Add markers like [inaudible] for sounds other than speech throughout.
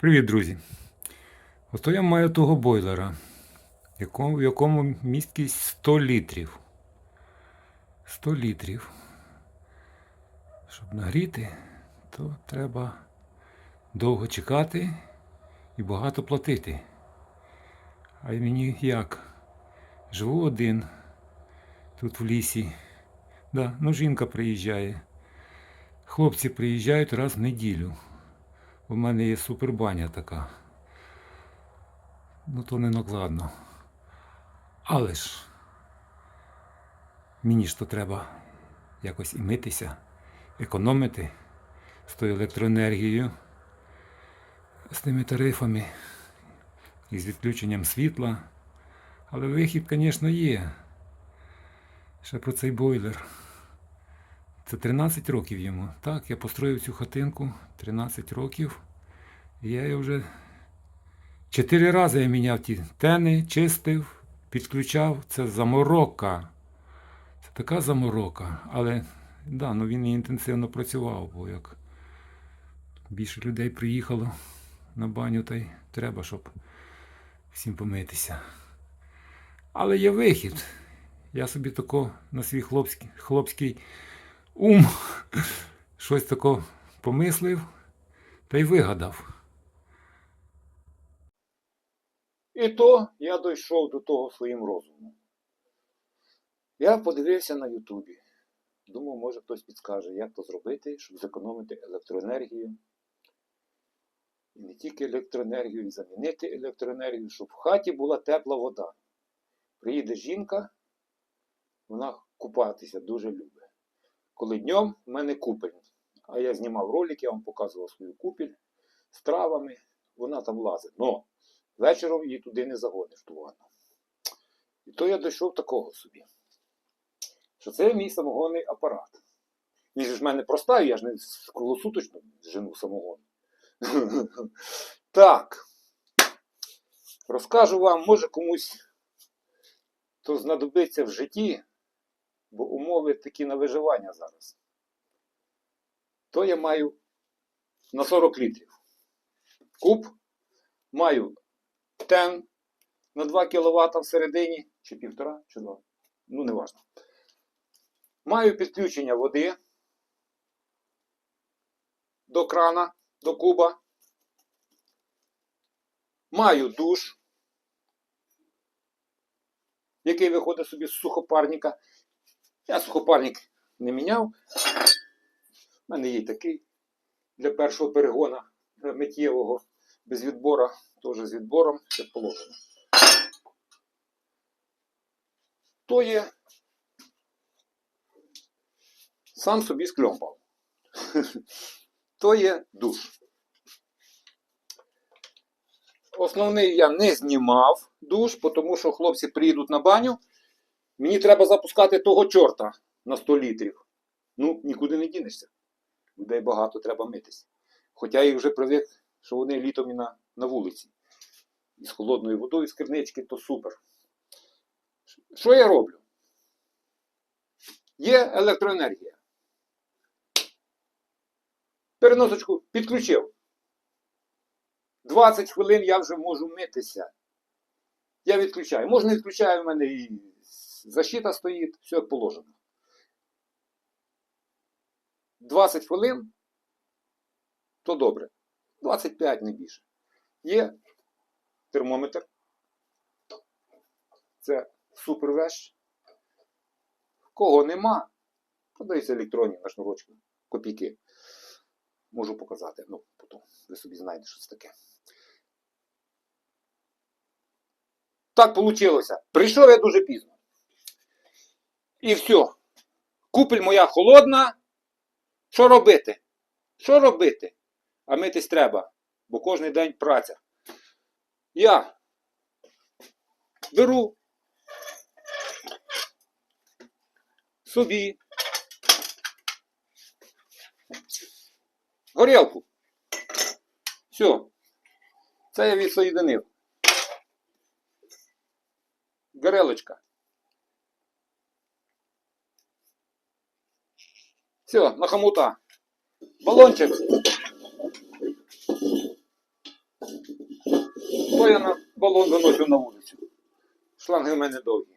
Привіт, друзі! Ото я маю того бойлера, в якому місткість 100 літрів. 100 літрів. Щоб нагріти, то треба довго чекати і багато платити. А мені як? Живу один тут в лісі. Да, ну жінка приїжджає. Хлопці приїжджають раз в неділю. У мене є супербаня така. Ну то не накладно. Але ж мені ж то треба якось і митися, економити з тою електроенергією, з тими тарифами і з відключенням світла. Але вихід, звісно, є. Ще про цей бойлер. Це 13 років йому. Так, я построїв цю хатинку 13 років. І я її вже чотири рази я міняв ті тени, чистив, підключав. Це заморока. Це така заморока. Але да, ну він інтенсивно працював, бо як більше людей приїхало на баню, та й треба, щоб всім помитися. Але є вихід. Я собі тако на свій хлопський, хлопський ум [laughs] щось тако помислив та й вигадав. І то я дійшов до того своїм розумом. Я подивився на Ютубі. Думав, може хтось підскаже, як то зробити, щоб зекономити електроенергію. І не тільки електроенергію, і замінити електроенергію, щоб в хаті була тепла вода. Приїде жінка, вона купатися дуже любить. Коли днем в мене купель. А я знімав ролик, я вам показував свою купель з травами, вона там лазить. Но вечором її туди не загониш ту ванну. І то я дійшов такого собі. Що це мій самогонний апарат. Він ж в мене простає, я ж не круглосуточно жену самогон. [laughs] Так. Розкажу вам, може комусь то знадобиться в житті, бо умови такі на виживання зараз. То я маю на 40 літрів. Куб, маю тен на 2 кВт всередині, чи півтора, чи 2, ну не важно. Маю підключення води до крана, до куба. Маю душ, який виходить собі з сухопарника. Я сухопарник не міняв. У мене є такий для першого перегона миттєвого без відбора, теж з відбором, як положено. То є сам собі скльомпав. [laughs] То є душ. Основний я не знімав душ, тому що хлопці приїдуть на баню. Мені треба запускати того чорта на 100 літрів. Ну, нікуди не дінешся. Людей багато треба митися. Хоча я вже привик, що вони літом і на, на вулиці. І з холодною водою, з кернички, то супер. Що я роблю? Є електроенергія. Переносочку підключив. 20 хвилин я вже можу митися. Я відключаю. Можна відключаю, в мене і защита стоїть, все положено. 20 хвилин то добре. 25 не більше. Є термометр. Це супер вещ. Кого нема, продаються електронні на шнурочку. Копійки. Можу показати. Ну, потім ви собі знаєте, що це таке. Так вийшло. Прийшов я дуже пізно. І все. Купель моя холодна. Що робити? Що робити? А митись треба, бо кожен день праця. Я беру собі горілку. Все. Це я відсоєдинив. Горелочка. Все, на хомута. Балончик. Ото я на балон виношу на вулицю. Шланги в мене довгі.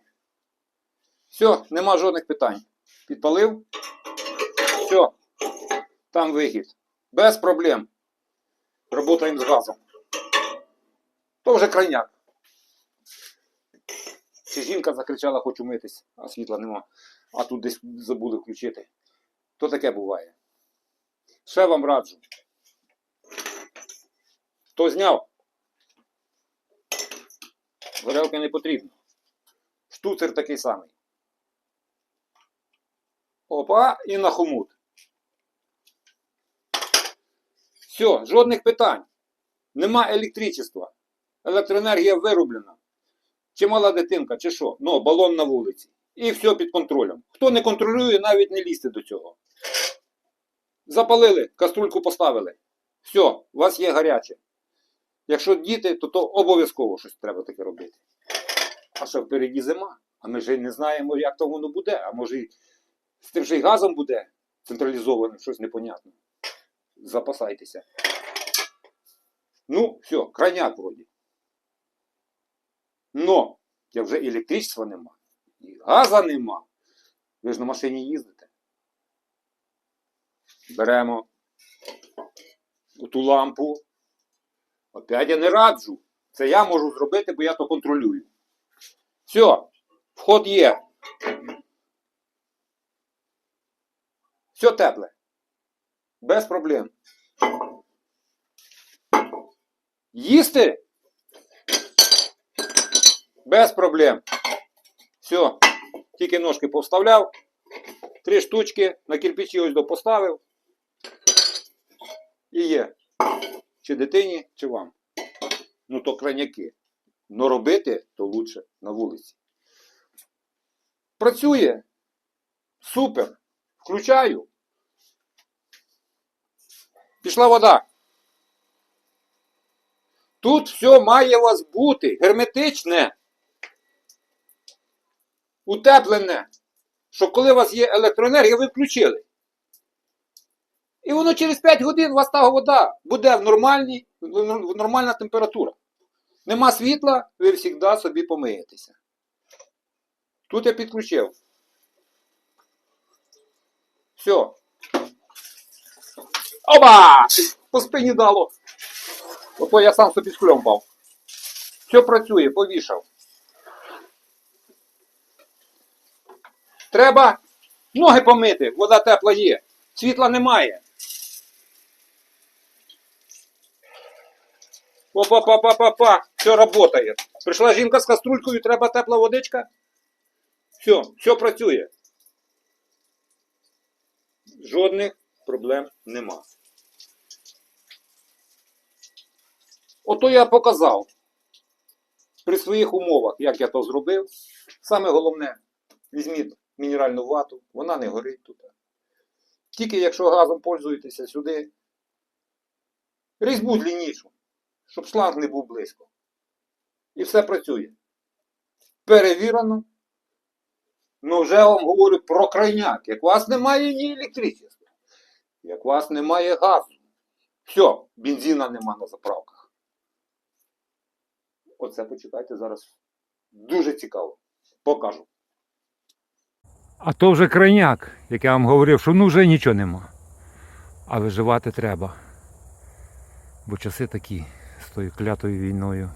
Все, нема жодних питань. Підпалив. Все. Там вихід. Без проблем. Работаємо з газом. То вже крайняк. Чи жінка закричала, хочу митись, а світла нема. А тут десь забули включити. То таке буває. Ще вам раджу. Хто зняв? Горелки не потрібно. Штуцер такий самий. Опа, і на хомут. Все, жодних питань. Нема електричества. Електроенергія вирублена. Чи мала дитинка, чи що. Ну, балон на вулиці. І все під контролем. Хто не контролює, навіть не лізьте до цього. Запалили, каструльку поставили. Все, у вас є гаряче. Якщо діти, то, то обов'язково щось треба таке робити. А що впереді зима, а ми ж не знаємо, як то воно буде, а може з тим же й газом буде централізованим, щось непонятне. Запасайтеся. Ну, все, крайняк вроді. Но, як вже і електричества нема, і газа нема. Ви ж на машині їздите. Беремо ту лампу. Опять я не раджу. Це я можу зробити, бо я то контролюю. Все, вход є. Все тепле. Без проблем. Їсти? Без проблем. Все. Тільки ножки повставляв. Три штучки на кирпичі ось до поставив. І є. Чи дитині, чи вам. Ну то крайняки. Но робити то лучше на вулиці. Працює. Супер. Включаю. Пішла вода. Тут все має у вас бути герметичне, утеплене, щоб коли у вас є електроенергія, ви включили. І воно через 5 годин у вас та вода буде в в нормальна температура. Нема світла, ви завжди собі помиєтеся. Тут я підключив. Все. Оба! По спині дало. Ото я сам собі скльомпав. Все працює, повішав. Треба ноги помити, вода тепла є. Світла немає. Опа-па-па-па-па. Все работає. Прийшла жінка з каструлькою, треба тепла водичка. Все, все працює. Жодних проблем нема. Ото я показав при своїх умовах, як я то зробив. Саме головне, візьміть мінеральну вату, вона не горить тут. Тільки якщо газом пользуєтеся сюди, різьбу длиннішу, щоб шланг не був близько. І все працює. Перевірено. Ну вже вам говорю про крайняк. Як у вас немає ні електричества, як у вас немає газу, все, бензина нема на заправках. Оце почекайте зараз. Дуже цікаво. Покажу. А то вже крайняк, як я вам говорив, що ну вже нічого нема. А виживати треба. Бо часи такі тою клятою війною.